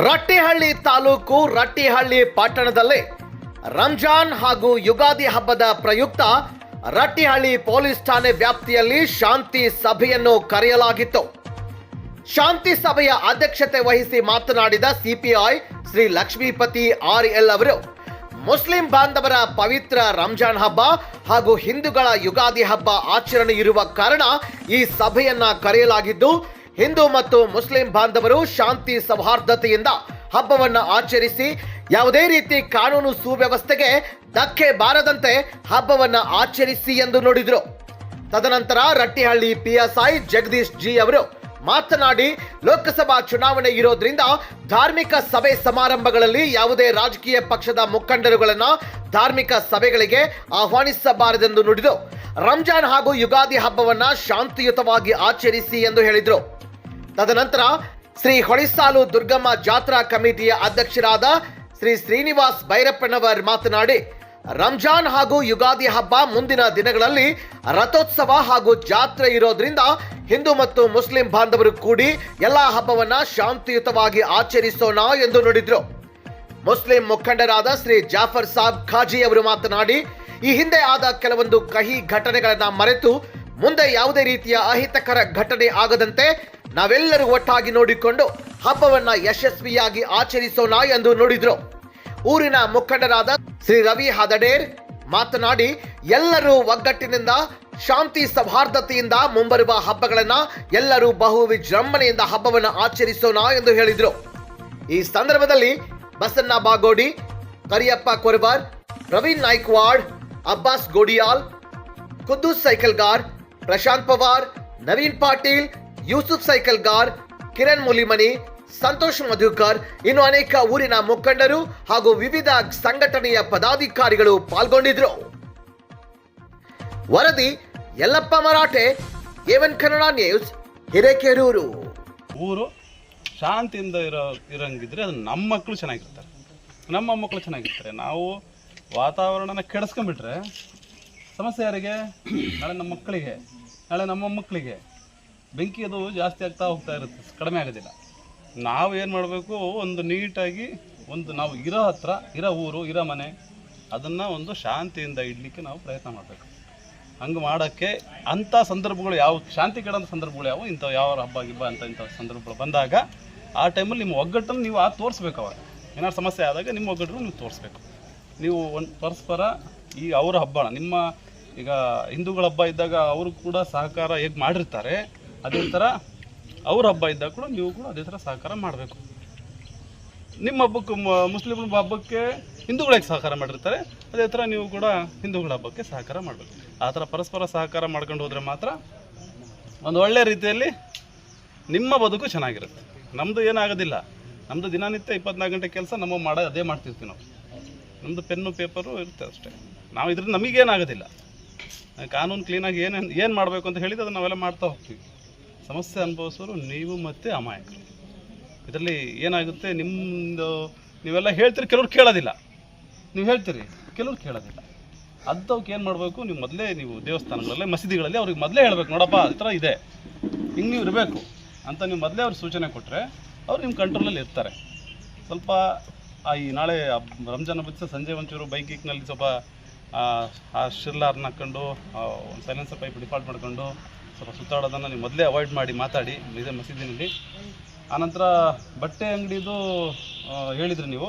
ರಟ್ಟಿಹಳ್ಳಿ ತಾಲೂಕು ರಟ್ಟಿಹಳ್ಳಿ ಪಟ್ಟಣದಲ್ಲಿ ರಂಜಾನ್ ಹಾಗೂ ಯುಗಾದಿ ಹಬ್ಬದ ಪ್ರಯುಕ್ತ ರಟ್ಟಿಹಳ್ಳಿ ಪೊಲೀಸ್ ಠಾಣೆ ವ್ಯಾಪ್ತಿಯಲ್ಲಿ ಶಾಂತಿ ಸಭೆಯನ್ನು ಕರೆಯಲಾಗಿತ್ತು. ಶಾಂತಿ ಸಭೆಯ ಅಧ್ಯಕ್ಷತೆ ವಹಿಸಿ ಮಾತನಾಡಿದ CPI Shri Lakshmipathi R L ಅವರು, ಮುಸ್ಲಿಂ ಬಾಂಧವರ ಪವಿತ್ರ ರಂಜಾನ್ ಹಬ್ಬ ಹಾಗೂ ಹಿಂದೂಗಳ ಯುಗಾದಿ ಹಬ್ಬ ಆಚರಣೆ ಇರುವ ಕಾರಣ ಈ ಸಭೆಯನ್ನ ಕರೆಯಲಾಗಿದ್ದು ಹಿಂದೂ ಮತ್ತು ಮುಸ್ಲಿಂ ಬಾಂಧವರು ಶಾಂತಿ ಸೌಹಾರ್ದತೆಯಿಂದ ಹಬ್ಬವನ್ನ ಆಚರಿಸಿ ಯಾವುದೇ ರೀತಿ ಕಾನೂನು ಸುವ್ಯವಸ್ಥೆಗೆ ಧಕ್ಕೆ ಬಾರದಂತೆ ಹಬ್ಬವನ್ನ ಆಚರಿಸಿ ಎಂದು ನುಡಿದರು. ತದನಂತರ ರಟ್ಟಿಹಳ್ಳಿ ಪಿಎಸ್ಐ ಜಗದೀಶ್ ಜಿ ಅವರು ಮಾತನಾಡಿ, ಲೋಕಸಭಾ ಚುನಾವಣೆ ಇರೋದ್ರಿಂದ ಧಾರ್ಮಿಕ ಸಭೆ ಸಮಾರಂಭಗಳಲ್ಲಿ ಯಾವುದೇ ರಾಜಕೀಯ ಪಕ್ಷದ ಮುಖಂಡರುಗಳನ್ನು ಧಾರ್ಮಿಕ ಸಭೆಗಳಿಗೆ ಆಹ್ವಾನಿಸಬಾರದೆಂದು ನುಡಿದು ರಂಜಾನ್ ಹಾಗೂ ಯುಗಾದಿ ಹಬ್ಬವನ್ನ ಶಾಂತಿಯುತವಾಗಿ ಆಚರಿಸಿ ಎಂದು ಹೇಳಿದರು. ತದನಂತರ ಶ್ರೀ ಹೊಳಿಸಾಲು ದುರ್ಗಮ್ಮ ಜಾತ್ರಾ ಕಮಿಟಿಯ ಅಧ್ಯಕ್ಷರಾದ ಶ್ರೀ ಶ್ರೀನಿವಾಸ್ ಭೈರಪ್ಪನವರ್ ಮಾತನಾಡಿ, ರಂಜಾನ್ ಹಾಗೂ ಯುಗಾದಿ ಹಬ್ಬ ಮುಂದಿನ ದಿನಗಳಲ್ಲಿ ರಥೋತ್ಸವ ಹಾಗೂ ಜಾತ್ರೆ ಇರೋದ್ರಿಂದ ಹಿಂದೂ ಮತ್ತು ಮುಸ್ಲಿಂ ಬಾಂಧವರು ಕೂಡಿ ಎಲ್ಲಾ ಹಬ್ಬವನ್ನ ಶಾಂತಿಯುತವಾಗಿ ಆಚರಿಸೋಣ ಎಂದು ನುಡಿದ್ರು. ಮುಸ್ಲಿಂ ಮುಖಂಡರಾದ ಶ್ರೀ ಜಾಫರ್ ಸಾಬ್ ಖಾಜಿ ಅವರು ಮಾತನಾಡಿ, ಈ ಹಿಂದೆ ಆದ ಕೆಲವೊಂದು ಕಹಿ ಘಟನೆಗಳನ್ನ ಮರೆತು ಮುಂದೆ ಯಾವುದೇ ರೀತಿಯ ಅಹಿತಕರ ಘಟನೆ ಆಗದಂತೆ ನಾವೆಲ್ಲರೂ ಒಟ್ಟಾಗಿ ನೋಡಿಕೊಂಡು ಹಬ್ಬವನ್ನ ಯಶಸ್ವಿಯಾಗಿ ಆಚರಿಸೋಣ ಎಂದು ನೋಡಿದ್ರು. ಊರಿನ ಮುಖಂಡರಾದ ಶ್ರೀ ರವಿ ಹದಡೇರ್ ಮಾತನಾಡಿ, ಎಲ್ಲರೂ ಒಗ್ಗಟ್ಟಿನಿಂದ, ಶಾಂತಿ ಸೌಹಾರ್ದತೆಯಿಂದ ಮುಂಬರುವ ಹಬ್ಬಗಳನ್ನ ಎಲ್ಲರೂ ಬಹು ವಿಜೃಂಭಣೆಯಿಂದ ಹಬ್ಬವನ್ನು ಆಚರಿಸೋಣ ಎಂದು ಹೇಳಿದ್ರು. ಈ ಸಂದರ್ಭದಲ್ಲಿ ಬಸನ್ನ ಬಾಗೋಡಿ, ಕರಿಯಪ್ಪ ಕೊರಬಾರ್ ಪ್ರವೀಣ್ ನಾಯ್ಕವಾಡ್, ಅಬ್ಬಾಸ್ ಗೋಡಿಯಾಲ್ ಕುದ್ದೂಸ್ ಸೈಕಲ್ಗಾರ್ ಪ್ರಶಾಂತ್ ಪವಾರ್, ನವೀನ್ ಪಾಟೀಲ್, ಯೂಸುಫ್ ಸೈಕಲ್ಗಾರ್ ಕಿರಣ್ ಮುಲಿಮನಿ, ಸಂತೋಷ್ ಮಧುಕರ್, ಇನ್ನು ಅನೇಕ ಊರಿನ ಮುಖಂಡರು ಹಾಗೂ ವಿವಿಧ ಸಂಘಟನೆಯ ಪದಾಧಿಕಾರಿಗಳು ಪಾಲ್ಗೊಂಡಿದ್ರು. ವರದಿ, ಯಲ್ಲಪ್ಪ ಮರಾಠೆ ಏವನ್ ಕನ್ನಡ ನ್ಯೂಸ್, ಹಿರೇಕೆರೂರು. ಊರು ಶಾಂತಿಯಿಂದ ಇರೋ, ಇರಂಗಿದ್ರೆ ಅದು ನಮ್ಮ ಮಕ್ಕಳು ಚೆನ್ನಾಗಿರ್ತಾರೆ. ನಮ್ಮ ಮಕ್ಕಳು ಚೆನ್ನಾಗಿರ್ತಾರೆ. ನಾವು ವಾತಾವರಣನ ಕೆಡಿಸ್ಕೊಂಡ್ಬಿಟ್ರೆ ಸಮಸ್ಯೆ ಯಾರಿಗೆ ನಾಳೆ ನಮ್ಮ ಮಕ್ಕಳಿಗೆ, ನಾಳೆ ನಮ್ಮ ಮಕ್ಕಳಿಗೆ ಬೆಂಕಿ ಅದು ಜಾಸ್ತಿ ಆಗ್ತಾ ಹೋಗ್ತಾ ಇರುತ್ತೆ, ಕಡಿಮೆ ಆಗೋದಿಲ್ಲ. ನಾವು ಏನು ಮಾಡಬೇಕು, ಒಂದು ನೀಟಾಗಿ ಒಂದು ನಾವು ಇರೋ ಹತ್ರ, ಇರೋ ಊರು, ಇರೋ ಮನೆ, ಅದನ್ನು ಒಂದು ಶಾಂತಿಯಿಂದ ಇಡಲಿಕ್ಕೆ ನಾವು ಪ್ರಯತ್ನ ಮಾಡಬೇಕು. ಹಂಗೆ ಮಾಡೋಕ್ಕೆ ಅಂಥ ಸಂದರ್ಭಗಳು ಯಾವ, ಶಾಂತಿ ಕೆಡೋಂಥ ಸಂದರ್ಭಗಳು ಯಾವ ಇಂಥ ಯಾವ ಹಬ್ಬ, ಗಿಬ್ಬ ಅಂತ ಇಂಥ ಸಂದರ್ಭಗಳು ಬಂದಾಗ ಆ ಟೈಮಲ್ಲಿ ನಿಮ್ಮ ಒಗ್ಗಟ್ಟನ್ನು ನೀವು ಆ ತೋರಿಸ್ಬೇಕು ಅವಾಗ. ಏನಾದ್ರು ಸಮಸ್ಯೆ ಆದಾಗ ನಿಮ್ಮ ಒಗ್ಗಟ್ಟನ್ನು ನೀವು ತೋರಿಸ್ಬೇಕು. ನೀವು ಒಂದು ಪರಸ್ಪರ ಈ ಅವರ ಹಬ್ಬ ನಿಮ್ಮ ಈಗ ಹಿಂದೂಗಳ ಹಬ್ಬ ಇದ್ದಾಗ ಅವರು ಕೂಡ ಸಹಕಾರ ಹೇಗೆ ಮಾಡಿರ್ತಾರೆ, ಅದೇ ಥರ ಅವ್ರ ಹಬ್ಬ ಇದ್ದಾಗ ಕೂಡ ನೀವು ಕೂಡ ಅದೇ ಥರ ಸಹಕಾರ ಮಾಡಬೇಕು. ನಿಮ್ಮ ಹಬ್ಬಕ್ಕೆ ಮ- ಮುಸ್ಲಿಮ್ರ ಹಬ್ಬಕ್ಕೆ ಹಿಂದೂಗಳಿಗೆ ಸಹಕಾರ ಮಾಡಿರ್ತಾರೆ, ಅದೇ ಥರ ನೀವು ಕೂಡ ಹಿಂದೂಗಳ ಹಬ್ಬಕ್ಕೆ ಸಹಕಾರ ಮಾಡಬೇಕು. ಆ ಥರ ಪರಸ್ಪರ ಸಹಕಾರ ಮಾಡ್ಕೊಂಡು ಹೋದರೆ ಮಾತ್ರ ಒಂದು ಒಳ್ಳೆ ರೀತಿಯಲ್ಲಿ ನಿಮ್ಮ ಬದುಕು ಚೆನ್ನಾಗಿರುತ್ತೆ. ನಮ್ಮದು ಏನಾಗೋದಿಲ್ಲ. ನಮ್ಮದು ದಿನನಿತ್ಯ ಇಪ್ಪತ್ನಾಲ್ಕು ಗಂಟೆ ಕೆಲಸ ನಮ್ಮ ಮಾಡೋ, ಅದೇ ಮಾಡ್ತಿರ್ತೀವಿ ನಾವು. ನಮ್ಮದು ಪೆನ್ನು, ಪೇಪರು ಇರುತ್ತೆ ಅಷ್ಟೇ. ನಾವು ಇದ್ರಿಂದ ನಮಗೇನಾಗೋದಿಲ್ಲ. ಕಾನೂನು ಕ್ಲೀನಾಗಿ ಏನೇನು ಏನು ಮಾಡಬೇಕು ಅಂತ ಹೇಳಿದ ಅದನ್ನು ನಾವೆಲ್ಲ ಮಾಡ್ತಾ ಹೋಗ್ತೀವಿ. ಸಮಸ್ಯೆ ಅನುಭವಿಸೋರು ನೀವು ಮತ್ತು ಅಮಾಯಕರು. ಇದರಲ್ಲಿ ಏನಾಗುತ್ತೆ ನಿಮ್ಮದು ನೀವೆಲ್ಲ ಹೇಳ್ತೀರಿ, ಕೆಲವ್ರು ಕೇಳೋದಿಲ್ಲ. ನೀವು ಹೇಳ್ತೀರಿ, ಕೆಲವ್ರು ಕೇಳೋದಿಲ್ಲ. ಅಂಥವ್ಕೆ ಏನು ಮಾಡಬೇಕು, ನೀವು ಮೊದಲೇ ನೀವು ದೇವಸ್ಥಾನಗಳಲ್ಲಿ, ಮಸೀದಿಗಳಲ್ಲಿ ಅವ್ರಿಗೆ ಮೊದಲೇ ಹೇಳಬೇಕು, ನೋಡಪ್ಪ, ಈ ಥರ ಇದೆ. ಹಿಂಗೆ ನೀವು ಇರಬೇಕು ಅಂತ ನೀವು ಮೊದಲೇ ಅವ್ರಿಗೆ ಸೂಚನೆ ಕೊಟ್ಟರೆ ಅವ್ರು ನಿಮ್ಮ ಕಂಟ್ರೋಲಲ್ಲಿ ಇರ್ತಾರೆ. ಸ್ವಲ್ಪ ಈ ನಾಳೆ ರಂಜಾನ್ ಹಬ್ಬದ ಸಂಜೆ ಒಂಚೂರು ಬೈಕ್ ಗೀಕ್ನಲ್ಲಿ ಸ್ವಲ್ಪ ಆ, ಆ ಶಿರ್ಲಾರ್ನ ಹಾಕ್ಕೊಂಡು ಒಂದು ಸೈಲೆನ್ಸರ್ ಪೈಪ್ ಡಿಫಾಲ್ಟ್ ಮಾಡ್ಕೊಂಡು ಸ್ವಲ್ಪ ಸುತ್ತಾಡೋದನ್ನು ನೀವು ಮೊದಲೇ ಅವಾಯ್ಡ್ ಮಾಡಿ ಮಾತಾಡಿ ಇದೇ ಮಸೀದಿನಲ್ಲಿ. ಆನಂತರ ಬಟ್ಟೆ ಅಂಗಡಿದು ಹೇಳಿದ್ರಿ ನೀವು.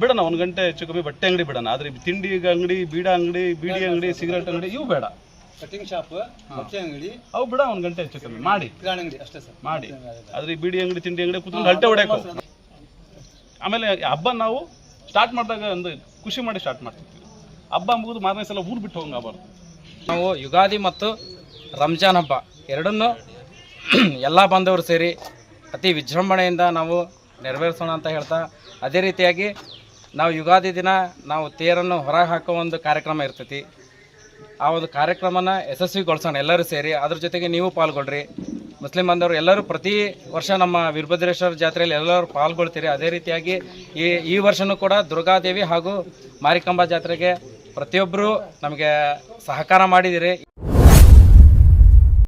ಬಿಡೋಣ ಒಂದು ಗಂಟೆ ಹೆಚ್ಚು ಕಮ್ಮಿ ಬಟ್ಟೆ ಅಂಗಡಿ ಬಿಡೋಣ. ಆದರೆ ತಿಂಡಿ ಅಂಗಡಿ ಬೀಡ ಅಂಗಡಿ ಬೀಡಿ ಅಂಗಡಿ ಸಿಗರೇಟ್ ಅಂಗಡಿ ಇವು ಬೇಡ. ಕಟಿಂಗ್ ಶಾಪ್ ಬಟ್ಟೆ ಅಂಗಡಿ. ಅವು ಬಿಡ ಒಂದು ಗಂಟೆ ಹೆಚ್ಚು ಕಮ್ಮಿ ಮಾಡಿ. ಕಿರಾಣಿ ಅಂಗಡಿ ಅಷ್ಟೇ ಸರ್. ಮಾಡಿ. ಆದರೆ ಬೀಡಿ ಅಂಗಡಿ ತಿಂಡಿ ಅಂಗಡಿ ಕೂತ್ಕೊಂಡು ಹಲ್ಟೆ ಹೊಡೆಯಕ್ಕೆ ಆಮೇಲೆ ಹಬ್ಬ ನಾವು ಸ್ಟಾರ್ಟ್ ಮಾಡಿದಾಗ ಒಂದು ಖುಷಿ ಮಾಡಿ ಸ್ಟಾರ್ಟ್ ಮಾಡ್ತಿರ್ತೀವಿ. ಹಬ್ಬ ಮುಗಿದು ಮಾರನೇ ಸಲ ಊರು ಬಿಟ್ಟು ಹೋಗಬಾರ್ದು ನಾವು ಯುಗಾದಿ ಮತ್ತು ರಂಜಾನ್ ಹಬ್ಬ ಎರಡನ್ನೂ ಎಲ್ಲ ಬಾಂಧವರು ಸೇರಿ ಅತಿ ವಿಜೃಂಭಣೆಯಿಂದ ನಾವು ನೆರವೇರಿಸೋಣ ಅಂತ ಹೇಳ್ತಾ, ಅದೇ ರೀತಿಯಾಗಿ ನಾವು ಯುಗಾದಿ ದಿನ ನಾವು ತೇರನ್ನು ಹೊರಗೆ ಹಾಕೋ ಒಂದು ಕಾರ್ಯಕ್ರಮ ಇರ್ತೈತಿ. ಆ ಒಂದು ಕಾರ್ಯಕ್ರಮನ ಯಶಸ್ವಿಗೊಳಿಸೋಣ ಎಲ್ಲರೂ ಸೇರಿ. ಅದ್ರ ಜೊತೆಗೆ ನೀವು ಪಾಲ್ಗೊಳ್ರಿ. ಮುಸ್ಲಿಂ ಬಾಂಧವರು ಎಲ್ಲರೂ ಪ್ರತಿ ವರ್ಷ ನಮ್ಮ ವೀರಭದ್ರೇಶ್ವರ ಜಾತ್ರೆಯಲ್ಲಿ ಎಲ್ಲರೂ ಪಾಲ್ಗೊಳ್ತೀರಿ. ಅದೇ ರೀತಿಯಾಗಿ ಈ ಈ ವರ್ಷವೂ ಕೂಡ ದುರ್ಗಾದೇವಿ ಹಾಗೂ ಮಾರಿಕಾಂಬಾ ಜಾತ್ರೆಗೆ ಪ್ರತಿಯೊಬ್ಬರು ನಮಗೆ ಸಹಕಾರ ಮಾಡಿದಿರಿ.